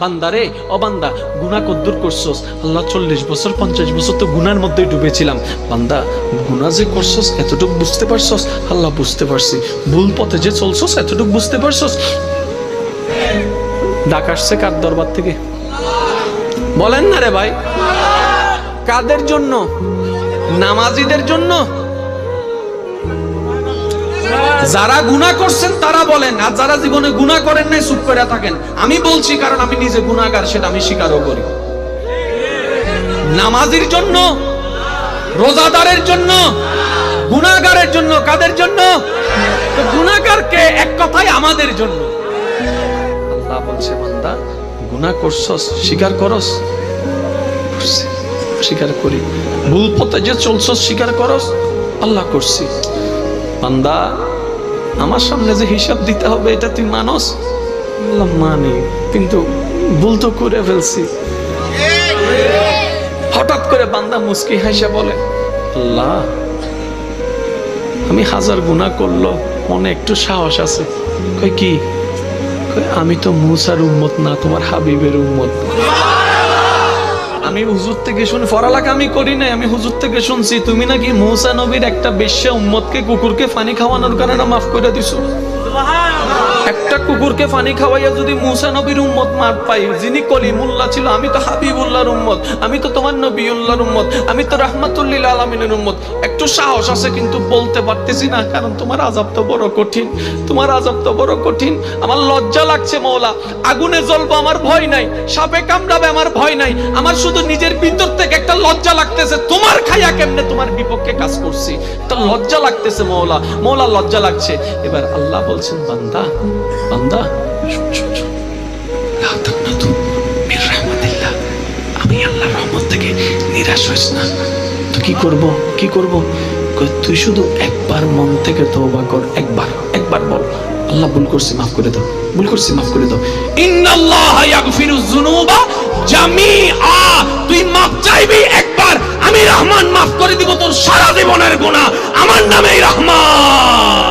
বান্দারে, ও বান্দা, গুনাহ কদ্দুর করছস। আল্লাহ চল্লিশ বছর, পঞ্চাশ বছর তো গুনার মধ্যে ডুবেছিলাম। বান্দা, গুনাহ যে করছস, এতটুকু বুঝতে পারছস? আল্লাহ বুঝতে পারছি। ভুল পথে যে চলছস, এতটুকু বুঝতে পারছস? ডাক আসছে কার দরবার থেকে? বলেন না রে ভাই। কাদের জন্য? নামাজিদের জন্য? যারা গুনাহ করছেন তারা বলেন, আর যারা জীবনে গুনাহ করেন নাই, চুপ করে থাকেন। আমি বলছি কারণ আমি নিজে গুনাহগার, সেটা আমি স্বীকারও করি। নামাজির জন্য, রোজাদারের জন্য, গুনাহগারের জন্য, কাদের জন্য? তো গুনাহগারকে এক কথায় আমাদের জন্য। আল্লাহ বলছে, বান্দা, গুনাহ করছস, স্বীকার করস? স্বীকার করি। ভুল পথে যে চলছস, স্বীকার করস? আল্লাহ করছি। বান্দা আমার সামনে যে হিসাব দিতে হবে, এটা তুই মানস? বললাম, মানি। কিন্তু ভুল তো করে ফেলছি। হঠাৎ করে বান্দা মুস্কি হাসা বলে, আল্লাহ, আমি হাজার গুণা করল, মনে একটু সাহস আছে। কই কি? আমি তো মুসার উম্মত না, তোমার হাবিবের উম্মত। আমি হুজুর থেকে শুনে পড়ালেখা আমি করি নাই, আমি হুজুর থেকে শুনছি, তুমি নাকি মৌসা নবীর একটা বেশ্যা উম্মতকে, কুকুরকে পানি খাওয়ানোর কারণে মাফ করে দিছো। কুকুরকে পানি খাওয়াইয়া যদি মুসা নবীর উম্মত মার পাই, যিনি কলিমুল্লাহ ছিল, আমি তো হাবিবুল্লাহর উম্মত, আমি তো তোমার নবীউল্লাহর উম্মত, আমি তো রাহমাতুল্লিল আলমিনের উম্মত। একটু সাহস আছে কিন্তু বলতে পারতেছি না, কারণ তোমার আজাব তো বড় কঠিন, তোমার আজাব তো বড় কঠিন। আমার লজ্জা লাগছে মৌলা আগুনে জ্বলবো আমার ভয় নাই, সাপে কামড়াবে আমার ভয় নাই, আমার শুধু নিজের ভিতর থেকে একটা লজ্জা লাগতেছে, তোমার খাইয়া কেমনে তোমার বিপক্ষে কাজ করছি? তো লজ্জা লাগতেছে মৌলা মৌলা লজ্জা লাগছে। এবার আল্লাহ বলছেন, বান্দা বান্দা একবার থেকে তওবা কর একবার একবার বল আল্লাহ ভুল করছি করে দাও ভুল করছি করে দাও ইন্নাল্লাহ ইয়াগফিরুজ যুনুবা জামিআ তুই চাইবি একবার আমি রহমান মাফ করে দিব তোর সারা জীবনের গুনাহ আমার নামেই রহমান